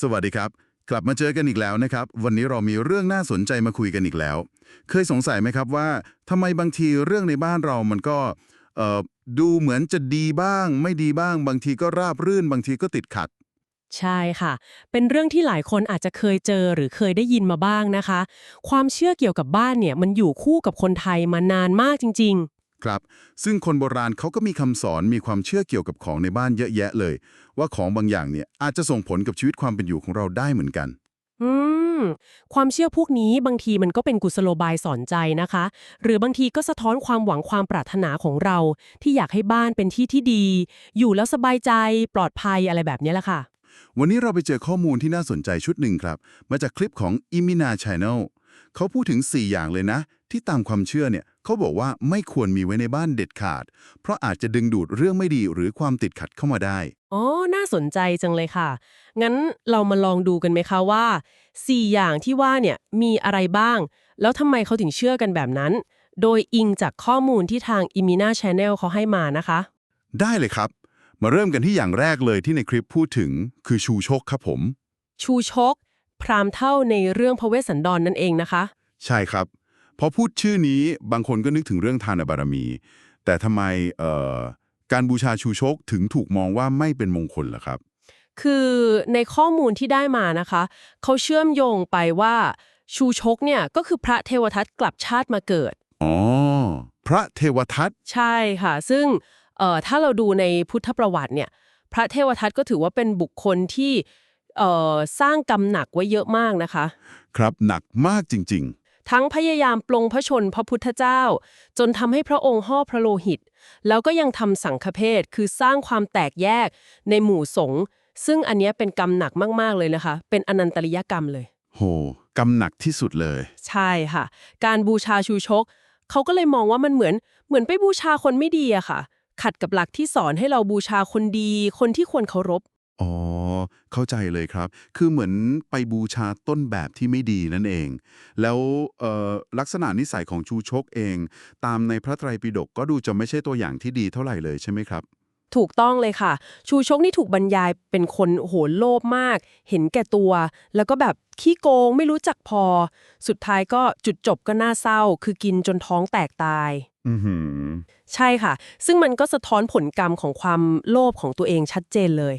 สวัสดีครับ กลับมาเจอกันอีกแล้วนะครับ วันนี้เรามีเรื่องน่าสนใจมาคุยกันอีกแล้ว เคยสงสัยไหมครับว่าทำไมบางทีเรื่องในบ้านเรามันก็ดูเหมือนจะดีบ้าง ไม่ดีบ้าง บางทีก็ราบรื่น บางทีก็ติดขัด ใช่ค่ะ เป็นเรื่องที่หลายคนอาจจะเคยเจอหรือเคยได้ยินมาบ้างนะคะ ความเชื่อเกี่ยวกับบ้านเนี่ยมันอยู่คู่กับคนไทยมานานมากจริง ครับ ซึ่งคนโบราณเขาก็มีคำสอนมีความเชื่อเกี่ยวกับของในบ้านเยอะแยะเลย ว่าของบางอย่างเนี่ยอาจจะส่งผลกับชีวิตความเป็นอยู่ของเราได้เหมือนกันๆอืม ความเชื่อพวกนี้บางทีมันก็เป็นกุศโลบายสอนใจนะคะ หรือบางทีก็สะท้อนความหวังความปรารถนาของเรา ที่อยากให้บ้านเป็นที่ที่ดี อยู่แล้วสบายใจปลอดภัยอะไรแบบนี้แหละค่ะ วันนี้เราไปเจอข้อมูลที่น่าสนใจชุดหนึ่งครับ มาจากคลิปของ Imina Channel เขาพูดถึง 4 อย่างเลยนะ ที่ตามความเชื่อเนี่ย เขาบอกว่าไม่ควรมีไว้ในบ้านเด็ดขาด เพราะอาจจะดึงดูดเรื่องไม่ดีหรือความติดขัดเข้ามาได้ อ๋อ น่าสนใจจังเลยค่ะ งั้นเรามาลองดูกันไหมคะว่า 4 อย่างที่ว่าเนี่ยมีอะไรบ้าง แล้วทำไมเขาถึงเชื่อกันแบบนั้น โดยอิงจากข้อมูลที่ทาง Imina Channel เขาให้มานะคะ ได้เลยครับ มาเริ่มกันที่อย่างแรกเลยที่ในคลิปพูดถึงคือชูชกครับผม ชูชก พรามเท่าในเรื่องพระเวสสันดรนนั่นเองนะคะ ใช่ครับ พอพูดชื่อนี้บางคนก็นึกถึงเรื่องทานบารมี แต่ทำไมเอ่อการบูชาชูชกถึงถูกมองว่าไม่เป็นมงคลล่ะครับ คือในข้อมูลที่ได้มานะคะ เขาเชื่อมโยงไปว่าชูชกเนี่ยก็คือพระเทวทัตกลับชาติมาเกิด อ๋อ พระเทวทัต ใช่ค่ะ ซึ่งเอ่อถ้าเราดูในพุทธประวัติเนี่ย พระเทวทัตก็ถือว่าเป็นบุคคลที่เอ่อสร้างกรรมหนักไว้เยอะมากนะคะ ครับหนักมากจริง ทั้งพยายามปลงพระชนพระพุทธเจ้า จนทำให้พระองค์ห่อพระโลหิต แล้วก็ยังทำสังฆเพศคือสร้างความแตกแยกในหมู่สงฆ์ซึ่งอันเนี้ยเป็นกรรมหนักมาก ๆ เลยนะคะ เป็นอนันตริยกรรมเลยๆโหกำหนักที่สุดเลย ใช่ค่ะ การบูชาชูชก เขาก็เลยมองว่ามันเหมือน เหมือนไปบูชาคนไม่ดีอะค่ะ ขัดกับหลักที่สอนให้เราบูชาคนดี คนที่ควรเคารพ อ๋อ เข้าใจเลยครับ คือเหมือนไปบูชาต้นแบบที่ไม่ดีนั่นเอง แล้วเอ่อลักษณะนิสัยของชูชกเอง ตามในพระไตรปิฎกก็ดูจะไม่ใช่ตัวอย่างที่ดีเท่าไหร่เลยใช่ไหมครับ ถูกต้องเลยค่ะ ชูชกนี่ถูกบรรยายเป็นคนโอ้โหโลภมาก เห็นแก่ตัว แล้วก็แบบขี้โกงไม่รู้จักพอ สุดท้ายก็จุดจบก็น่าเศร้า คือกินจนท้องแตกตาย อือหือ ใช่ค่ะ ซึ่งมันก็สะท้อนผลกรรมของความโลภของตัวเองชัดเจนเลย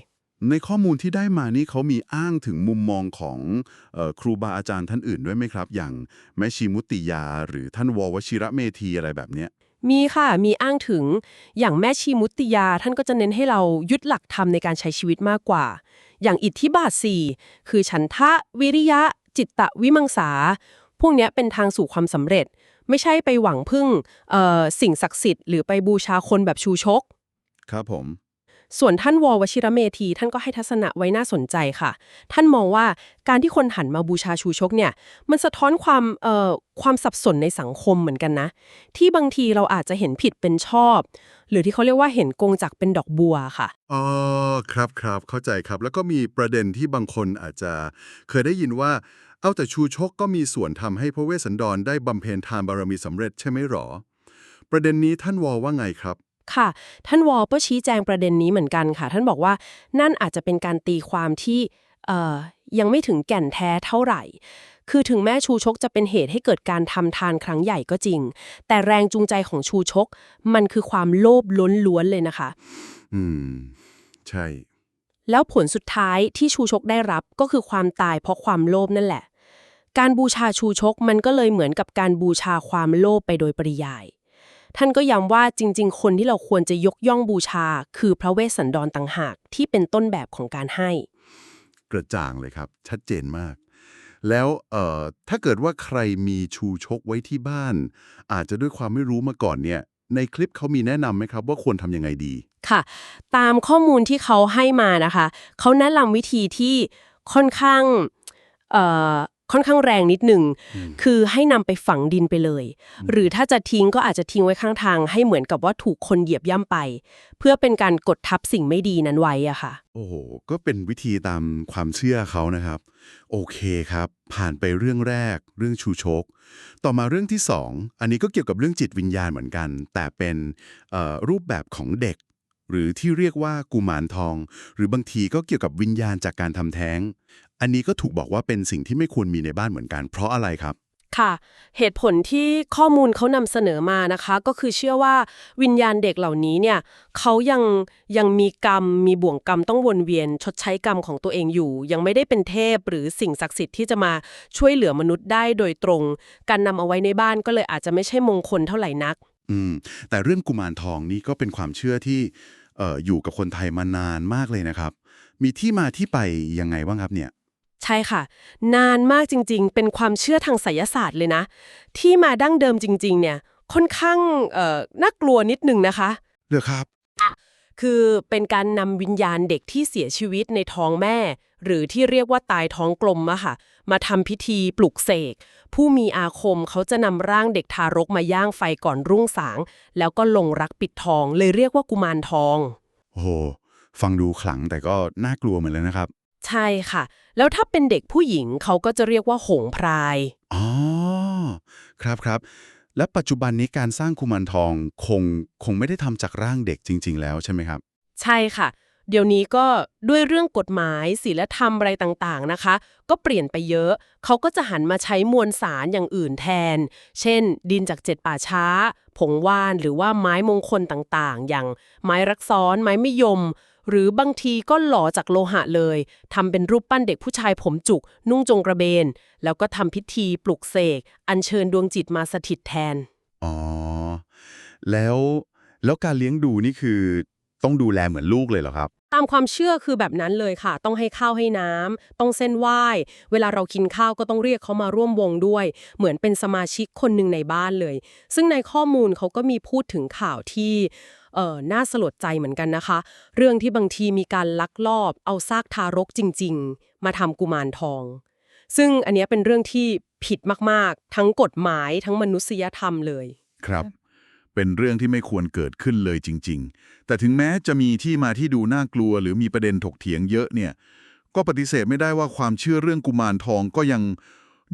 ในข้อมูลที่ได้มานี่เขามีอ้างถึงมุมมองของเออครูบาอาจารย์ท่านอื่นด้วยไหมครับ อย่างแม่ชีมุตติยา หรือท่านววชิระเมธีอะไรแบบเนี้ยมีค่ะ มีอ้างถึงอย่างแม่ชีมุตติยา ท่านก็จะเน้นให้เรายึดหลักธรรมในการใช้ชีวิตมากกว่า อย่างอิทธิบาทสี่คือฉันทะ วิริยะ จิตตะวิมังสา พวกเนี้ยเป็นทางสู่ความสำเร็จ ไม่ใช่ไปหวังพึ่งเอ่อสิ่งศักดิ์สิทธิ์หรือไปบูชาคนแบบชูชก ครับผม ส่วนท่านววชิระเมธี ท่านก็ให้ทัศนะไว้น่าสนใจค่ะ ท่านมองว่าการที่คนหันมาบูชาชูชกเนี่ย มันสะท้อนความเอ่อความสับสนในสังคมเหมือนกันนะ ที่บางทีเราอาจจะเห็นผิดเป็นชอบ หรือที่เขาเรียกว่าเห็นกงจักเป็นดอกบัวค่ะอ๋อครับครับเข้าใจครับ แล้วก็มีประเด็นที่บางคนอาจจะเคยได้ยินว่าเอาแต่ชูชกก็มีส่วนทำให้พระเวสสันดรได้บำเพ็ญทานบารมีสำเร็จใช่ไหมหรอ ประเด็นนี้ท่านวอว่าไงครับ ค่ะ ท่านวอลก็ชี้แจงประเด็นนี้เหมือนกันค่ะ ท่านบอกว่านั่นอาจจะเป็นการตีความที่เอ่อยังไม่ถึงแก่นแท้เท่าไหร่ คือถึงแม้ชูชกจะเป็นเหตุให้เกิดการทำทานครั้งใหญ่ก็จริง แต่แรงจูงใจของชูชก มันคือความโลภล้วนๆเลยนะคะ อืม ใช่ แล้วผลสุดท้ายที่ชูชกได้รับก็คือความตายเพราะความโลภนั่นแหละ การบูชาชูชกมันก็เลยเหมือนกับการบูชาความโลภไปโดยปริยาย ท่านก็ย้ำว่าจริง ๆ คนที่เราควรจะยกย่องบูชา คือพระเวสสันดรต่างหากที่เป็นต้นแบบของการให้ กระจ่างเลยครับ ชัดเจนมาก แล้วเอ่อถ้าเกิดว่าใครมีชูชกไว้ที่บ้าน อาจจะด้วยความไม่รู้มาก่อนเนี่ย ในคลิปเขามีแนะนำไหมครับ ว่าควรทำยังไงดี ค่ะ ตามข้อมูลที่เขาให้มานะคะ เขาแนะนำวิธีที่ค่อนข้างเอ่อ ค่อนข้างแรงนิดหนึ่ง คือให้นำไปฝังดินไปเลย หรือถ้าจะทิ้งก็อาจจะทิ้งไว้ข้างทาง ให้เหมือนกับว่าถูกคนเหยียบย่ำไป เพื่อเป็นการกดทับสิ่งไม่ดีนั้นไว้อะค่ะ โอ้โห ก็เป็นวิธีตามความเชื่อเขานะครับ โอเคครับ ผ่านไปเรื่องแรก เรื่องชูชก ต่อมาเรื่องที่สองอันนี้ก็เกี่ยวกับเรื่องจิตวิญญาณเหมือนกัน แต่เป็นเอ่อรูปแบบของเด็กหรือที่เรียกว่ากุมารทอง หรือบางทีก็เกี่ยวกับวิญญาณจากการทำแท้ง อันนี้ก็ถูกบอกว่าเป็นสิ่งที่ไม่ควรมีในบ้านเหมือนกัน เพราะอะไรครับ ค่ะ เหตุผลที่ข้อมูลเขานำเสนอมานะคะ ก็คือเชื่อว่าวิญญาณเด็กเหล่านี้เนี่ยเขายังยังมีกรรมมีบ่วงกรรมต้องวนเวียน ชดใช้กรรมของตัวเองอยู่ ยังไม่ได้เป็นเทพหรือสิ่งศักดิ์สิทธิ์ที่จะมาช่วยเหลือมนุษย์ได้โดยตรง การนำเอาไว้ในบ้านก็เลยอาจจะไม่ใช่มงคลเท่าไหร่นัก อืม แต่เรื่องกุมารทองนี่ก็เป็นความเชื่อที่เอ่ออยู่กับคนไทยมานานมากเลยนะครับ มีที่มาที่ไปยังไงบ้างครับเนี่ย ใช่ค่ะ นานมากจริงๆ เป็นความเชื่อทางไสยศาสตร์เลยนะ ที่มาดั้งเดิมจริง ๆ เนี่ยค่อนข้างเอ่อน่ากลัวนิดนึงนะคะเลือกครับ คือเป็นการนำวิญญาณเด็กที่เสียชีวิตในท้องแม่ หรือที่เรียกว่าตายท้องกลมอะค่ะ มาทำพิธีปลุกเสก ผู้มีอาคมเขาจะนำร่างเด็กทารกมาย่างไฟก่อนรุ่งสาง แล้วก็ลงรักปิดทอง เลยเรียกว่ากุมารทอง โอ้โห ฟังดูขลังแต่ก็น่ากลัวเหมือนเลยนะครับ ใช่ค่ะ แล้วถ้าเป็นเด็กผู้หญิงเขาก็จะเรียกว่าหงพราย อ๋อ ครับครับ และปัจจุบันนี้การสร้างกุมารทองคงคงไม่ได้ทำจากร่างเด็กจริง ๆ แล้วใช่ไหมครับ ใช่ค่ะ เดี๋ยวนี้ก็ด้วยเรื่องกฎหมายศีลธรรมอะไรต่างๆนะคะ ก็เปลี่ยนไปเยอะ เขาก็จะหันมาใช้มวลสารอย่างอื่นแทน เช่น ดินจากเจ็ดป่าช้า ผงว่านหรือว่าไม้มงคลต่างๆ อย่างไม้รักซ้อนไม้ไม่ยม หรือบางทีก็หล่อจากโลหะเลยทำเป็นรูปปั้นเด็กผู้ชายผมจุก นุ่งจงกระเบน แล้วก็ทำพิธีปลุกเสก อัญเชิญดวงจิตมาสถิตแทน อ๋อ แล้วแล้วการเลี้ยงดูนี่คือต้องดูแลเหมือนลูกเลยเหรอครับ ตามความเชื่อคือแบบนั้นเลยค่ะ ต้องให้ข้าวให้น้ำต้องเส้นไหว้ เวลาเรากินข้าวก็ต้องเรียกเขามาร่วมวงด้วย เหมือนเป็นสมาชิกคนหนึ่งในบ้านเลย ซึ่งในข้อมูลเขาก็มีพูดถึงข่าวที่ เอ่อน่าสลดใจเหมือนกันนะคะ เรื่องที่บางทีมีการลักลอบเอาซากทารกจริง ๆ มาทำกุมารทอง ซึ่งอันนี้เป็นเรื่องที่ผิดมากๆ ทั้งกฎหมายทั้งมนุษยธรรมเลย ครับ เป็นเรื่องที่ไม่ควรเกิดขึ้นเลยจริง ๆ แต่ถึงแม้จะมีที่มาที่ดูน่ากลัว หรือมีประเด็นถกเถียงเยอะเนี่ยก็ปฏิเสธไม่ได้ว่าความเชื่อเรื่องกุมารทองก็ยัง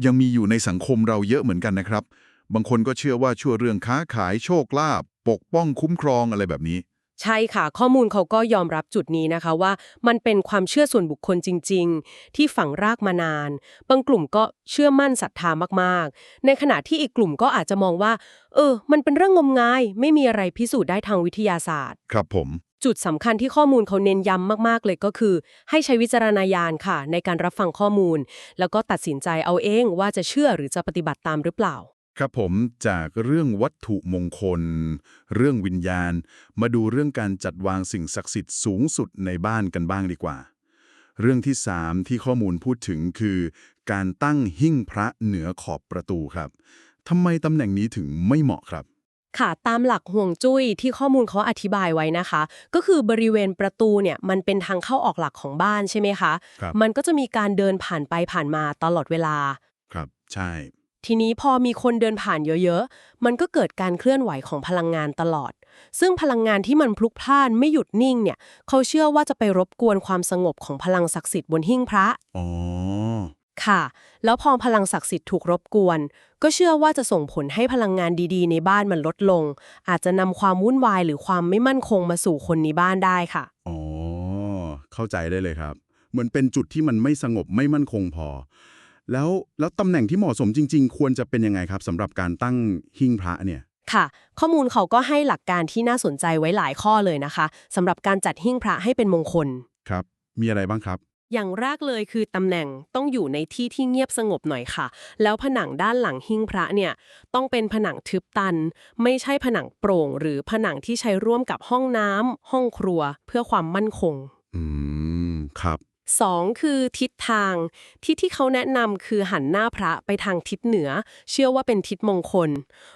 ยังมีอยู่ในสังคมเราเยอะเหมือนกันนะครับ บางคนก็เชื่อว่าชั่วเรื่องค้าขายโชคลาภปกป้องคุ้มครองอะไรแบบนี้ ใช่ค่ะ ข้อมูลเขาก็ยอมรับจุดนี้นะคะว่า มันเป็นความเชื่อส่วนบุคคลจริง ๆ ที่ฝังรากมานาน บางกลุ่มก็เชื่อมั่นศรัทธามากๆ ในขณะที่อีกกลุ่มก็อาจจะมองว่า เออ มันเป็นเรื่องงมงาย ไม่มีอะไรพิสูจน์ได้ทางวิทยาศาสตร์ ครับผมจุดสำคัญที่ข้อมูลเขาเน้นย้ำมาก ๆ เลยก็คือ ให้ใช้วิจารณญาณค่ะ ในการรับฟังข้อมูล แล้วก็ตัดสินใจเอาเองว่าจะเชื่อหรือจะปฏิบัติตามหรือเปล่า ครับผมจากเรื่องวัตถุมงคล เรื่องวิญญาณ มาดูเรื่องการจัดวางสิ่งศักดิ์สิทธิ์สูงสุดในบ้านกันบ้างดีกว่า เรื่องที่ 3 ที่ข้อมูลพูดถึงคือ การตั้งหิ้งพระเหนือขอบประตูครับทำไมตำแหน่งนี้ถึงไม่เหมาะครับค่ะตามหลักห่วงจุ้ยที่ข้อมูลเขาอธิบายไว้นะคะ ก็คือบริเวณประตูเนี่ยมันเป็นทางเข้าออกหลักของบ้านใช่ไหมคะครับมันก็จะมีการเดินผ่านไปผ่านมาตลอดเวลาครับ ใช่ ทีนี้พอมีคนเดินผ่านเยอะๆ มันก็เกิดการเคลื่อนไหวของพลังงานตลอด ซึ่งพลังงานที่มันพลุกพล่านไม่หยุดนิ่งเนี่ยเขาเชื่อว่าจะไปรบกวนความสงบของพลังศักดิ์สิทธิ์บนหิ้งพระอ๋อค่ะ แล้วพอพลังศักดิ์สิทธิ์ถูกรบกวน ก็เชื่อว่าจะส่งผลให้พลังงานดีๆ ในบ้านมันลดลง อาจจะนำความวุ่นวายหรือความไม่มั่นคงมาสู่คนในบ้านได้ค่ะอ๋อเข้าใจได้เลยครับ เหมือนเป็นจุดที่มันไม่สงบไม่มั่นคงพอ แล้วแล้วตำแหน่งที่เหมาะสมจริง ๆ ควรจะเป็นยังไงครับสำหรับการตั้งหิ้งพระเนี่ยค่ะ ข้อมูลเขาก็ให้หลักการที่น่าสนใจไว้หลายข้อเลยนะคะสำหรับการจัดหิ้งพระให้เป็นมงคลครับ มีอะไรบ้างครับอย่างแรกเลยคือตำแหน่งต้องอยู่ในที่ที่เงียบสงบหน่อยค่ะ แล้วผนังด้านหลังหิ้งพระเนี่ยต้องเป็นผนังทึบตัน ไม่ใช่ผนังโปร่ง หรือผนังที่ใช้ร่วมกับห้องน้ำห้องครัวเพื่อความมั่นคง อืม ครับ สองคือทิศทางที่ที่เขาแนะนำคือหันหน้าพระไปทางทิศเหนือ เชื่อว่าเป็นทิศมงคล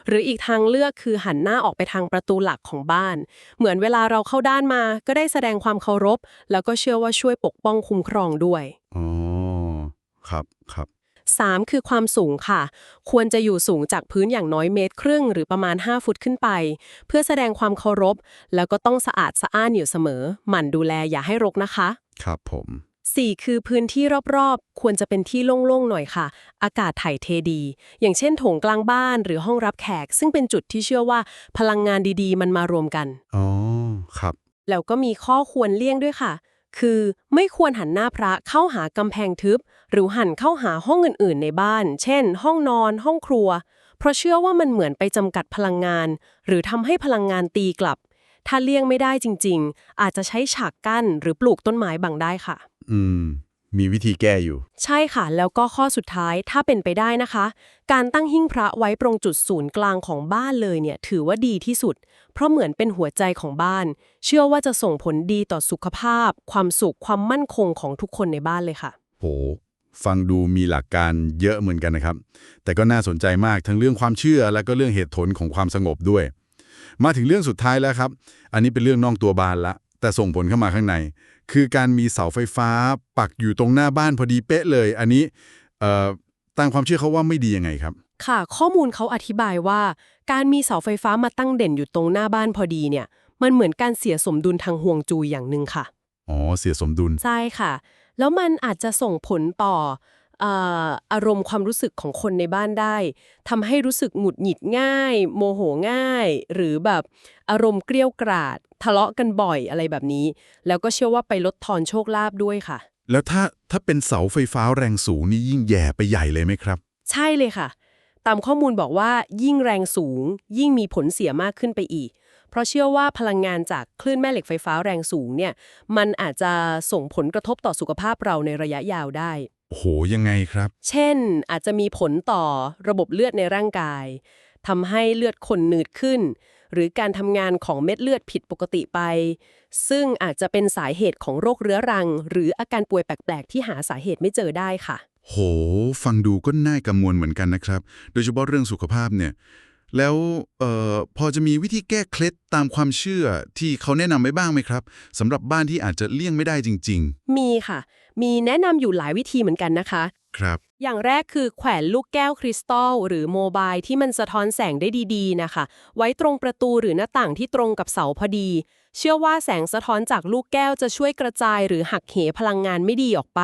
หรืออีกทางเลือกคือหันหน้าออกไปทางประตูหลักของบ้าน เหมือนเวลาเราเข้าด้านมา ก็ได้แสดงความเคารพ แล้วก็เชื่อว่าช่วยปกป้องคุ้มครองด้วยอ๋อครับครับ 3 คือความสูงค่ะ ควรจะอยู่สูงจากพื้นอย่างน้อยเมตรครึ่ง หรือประมาณ 5 ฟุตขึ้นไป เพื่อแสดงความเคารพ แล้วก็ต้องสะอาดสะอ้านอยู่เสมอ หมั่นดูแลอย่าให้รกนะคะ ครับผม 4 คือพื้นที่รอบๆ ควรจะเป็นที่โล่งๆ หน่อยค่ะ อากาศถ่ายเทดี อย่างเช่นโถงกลางบ้านหรือห้องรับแขก ซึ่งเป็นจุดที่เชื่อว่าพลังงานดีๆ มันมารวมกัน อ๋อ ครับ แล้วก็มีข้อควรเลี่ยงด้วยค่ะ คือไม่ควรหันหน้าพระเข้าหากำแพงทึบ หรือหันเข้าหาห้องอื่นๆ ในบ้าน เช่น ห้องนอน ห้องครัว เพราะเชื่อว่ามันเหมือนไปจำกัดพลังงาน หรือทำให้พลังงานตีกลับ ถ้าเลี่ยงไม่ได้จริง ๆ อาจจะใช้ฉากกั้นหรือปลูกต้นไม้บังได้ค่ะ อืม มีวิธีแก้อยู่ ใช่ค่ะ แล้วก็ข้อสุดท้ายถ้าเป็นไปได้นะคะ การตั้งหิ้งพระไว้ตรงจุดศูนย์กลางของบ้านเลยเนี่ย ถือว่าดีที่สุด เพราะเหมือนเป็นหัวใจของบ้าน เชื่อว่าจะส่งผลดีต่อสุขภาพ ความสุขความมั่นคงของทุกคนในบ้านเลยค่ะ โหฟังดูมีหลักการเยอะเหมือนกันนะครับ แต่ก็น่าสนใจมากทั้งเรื่องความเชื่อและก็เรื่องเหตุผลของความสงบด้วย มาถึงเรื่องสุดท้ายแล้วครับ อันนี้เป็นเรื่องนอกตัวบ้านละ แต่ส่งผลเข้ามาข้างใน คือการมีเสาไฟฟ้า ปักอยู่ตรงหน้าบ้านพอดีเป๊ะเลย อันนี้เอ่อตามความเชื่อเขาว่าไม่ดียังไงครับ ค่ะ ข้อมูลเขาอธิบายว่า การมีเสาไฟฟ้ามาตั้งเด่นอยู่ตรงหน้าบ้านพอดีเนี่ย มันเหมือนการเสียสมดุลทางห่วงจุยอย่างหนึ่งค่ะ อ๋อ เสียสมดุล ใช่ค่ะ แล้วมันอาจจะส่งผลต่อเอ่ออารมณ์ความรู้สึกของคนในบ้านได้ทำให้รู้สึกหงุดหงิดง่าย โมโหง่าย หรือแบบอารมณ์เกรี้ยวกราด ทะเลาะกันบ่อยอะไรแบบนี้ แล้วก็เชื่อว่าไปลดทอนโชคลาภด้วยค่ะ แล้วถ้าถ้าเป็นเสาไฟฟ้าแรงสูงนี่ยิ่งแย่ไปใหญ่เลยไหมครับ ใช่เลยค่ะ ตามข้อมูลบอกว่ายิ่งแรงสูง ยิ่งมีผลเสียมากขึ้นไปอีกเพราะเชื่อว่าพลังงานจากคลื่นแม่เหล็กไฟฟ้าแรงสูงเนี่ย มันอาจจะส่งผลกระทบต่อสุขภาพเราในระยะยาวได้ โอ้โหยังไงครับ เช่น อาจจะมีผลต่อระบบเลือดในร่างกายทำให้เลือดคนหนืดขึ้น หรือการทำงานของเม็ดเลือดผิดปกติไป ซึ่งอาจจะเป็นสาเหตุของโรคเรื้อรัง หรืออาการป่วยแปลก ๆ ที่หาสาเหตุไม่เจอได้ค่ะ โห ฟังดูก็น่ากังวลเหมือนกันนะครับ โดยเฉพาะเรื่องสุขภาพเนี่ย แล้วเอ่อพอจะมีวิธีแก้เคล็ดตามความเชื่อที่เขาแนะนำไว้บ้างไหมครับสำหรับบ้านที่อาจจะเลี่ยงไม่ได้จริงมีค่ะ มีแนะนำอยู่หลายวิธีเหมือนกันนะคะๆครับ อย่างแรกคือแขวนลูกแก้วคริสตัลหรือโมบายที่มันสะท้อนแสงได้ดีๆนะคะ ไว้ตรงประตูหรือหน้าต่างที่ตรงกับเสาพอดี เชื่อว่าแสงสะท้อนจากลูกแก้วจะช่วยกระจาย หรือหักเหพลังงานไม่ดีออกไป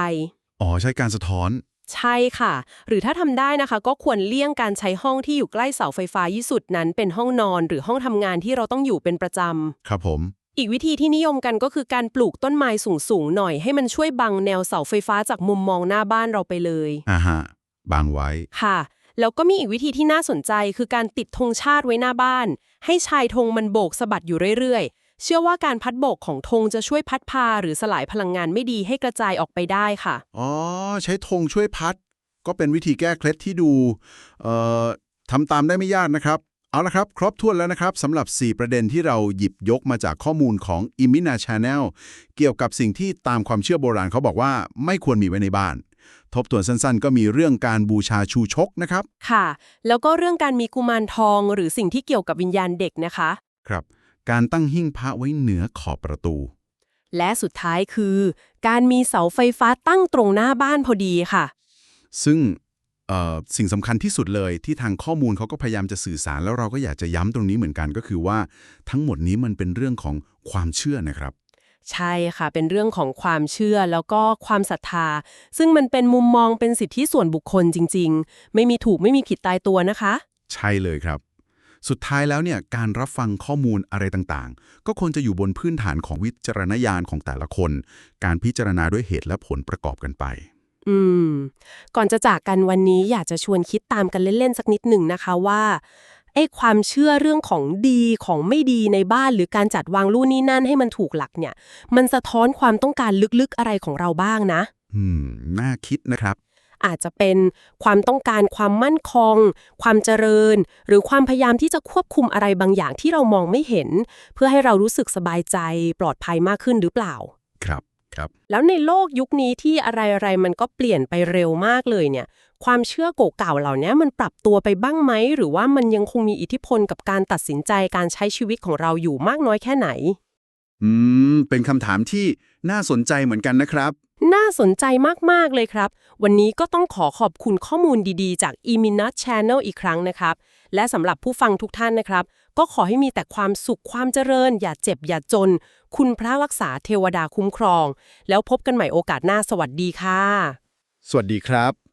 อ๋อใช้การสะท้อน ใช่ค่ะ หรือถ้าทำได้นะคะ ก็ควรเลี่ยงการใช้ห้องที่อยู่ใกล้เสาไฟฟ้ายี่สุดนั้น เป็นห้องนอนหรือห้องทำงานที่เราต้องอยู่เป็นประจำครับผม อีกวิธีที่นิยมกันก็คือการปลูกต้นไม้สูงๆหน่อยให้มันช่วยบังแนวเสาไฟฟ้าจากมุมมองหน้าบ้านเราไปเลยอ่าฮะบางไว้ค่ะ แล้วก็มีอีกวิธีที่น่าสนใจคือการติดธงชาติไว้หน้าบ้าน ให้ชายธงมันโบกสะบัดอยู่เรื่อยๆ เชื่อว่าการพัดโบกของธงจะช่วยพัดพาหรือสลายพลังงานไม่ดีให้กระจายออกไปได้ค่ะ อ๋อ ใช้ธงช่วยพัด ก็เป็นวิธีแก้เคล็ดที่ดูเอ่อทำตามได้ไม่ยากนะครับ เอาละครับ ครบถ้วนแล้วนะครับสำหรับ 4 ประเด็นที่เราหยิบยกมาจากข้อมูลของ i m i n a Channel เกี่ยวกับสิ่งที่ตามความเชื่อโบราณเขาบอกว่าไม่ควรมีไว้ในบ้านทบทวนสั้นๆ ก็มีเรื่องการบูชาชูชกนะครับ ค่ะ แล้วก็เรื่องการมีกุมารทองหรือสิ่งที่เกี่ยวกับวิญญาณเด็กนะคะ ครับ การตั้งหิ้งพระไว้เหนือขอบประตู และสุดท้ายคือ การมีเสาไฟฟ้าตั้งตรงหน้าบ้านพอดีค่ะ ซึ่งเอ่อสิ่งสำคัญที่สุดเลยที่ทางข้อมูลเขาก็พยายามจะสื่อสาร แล้วเราก็อยากจะย้ำตรงนี้เหมือนกันก็คือว่าทั้งหมดนี้มันเป็นเรื่องของความเชื่อนะครับ ใช่ค่ะเป็นเรื่องของความเชื่อแล้วก็ความศรัทธา ซึ่งมันเป็นมุมมองเป็นสิทธิส่วนบุคคลจริง ๆ ไม่มีถูกไม่มีผิดตายตัวนะคะ ใช่เลยครับ สุดท้ายแล้วเนี่ยการรับฟังข้อมูลอะไรต่างๆ ก็ควรจะอยู่บนพื้นฐานของวิจารณญาณของแต่ละคน การพิจารณาด้วยเหตุและผลประกอบกันไป อืม ก่อนจะจากกันวันนี้อยากจะชวนคิดตามกันเล่น ๆ สักนิดหนึ่งนะคะว่าไอ้ความเชื่อเรื่องของดีของไม่ดีในบ้านหรือการจัดวางลู่นี่นั่นให้มันถูกหลักเนี่ย มันสะท้อนความต้องการลึกๆอะไรของเราบ้างนะ อืม น่าคิดนะครับ อาจจะเป็นความต้องการความมั่นคง ความเจริญ หรือความพยายามที่จะควบคุมอะไรบางอย่างที่เรามองไม่เห็น เพื่อให้เรารู้สึกสบายใจปลอดภัยมากขึ้นหรือเปล่า ครับครับ แล้วในโลกยุคนี้ที่อะไรๆมันก็เปลี่ยนไปเร็วมากเลยเนี่ย ความเชื่อเก่าๆเหล่านี้มันปรับตัวไปบ้างไหม หรือว่ามันยังคงมีอิทธิพลกับการตัดสินใจการใช้ชีวิตของเราอยู่มากน้อยแค่ไหน อืม เป็นคำถามที่น่าสนใจเหมือนกันนะครับ น่าสนใจมาก ๆ เลยครับ วันนี้ก็ต้องขอขอบคุณข้อมูลดีๆ จาก e m i n u t Channel อีกครั้งนะครับ และสำหรับผู้ฟังทุกท่านนะครับ ก็ขอให้มีแต่ความสุขความเจริญ อย่าเจ็บอย่าจน คุณพระรักษาเทวดาคุ้มครอง แล้วพบกันใหม่โอกาสหน้าสวัสดีค่ะ สวัสดีครับ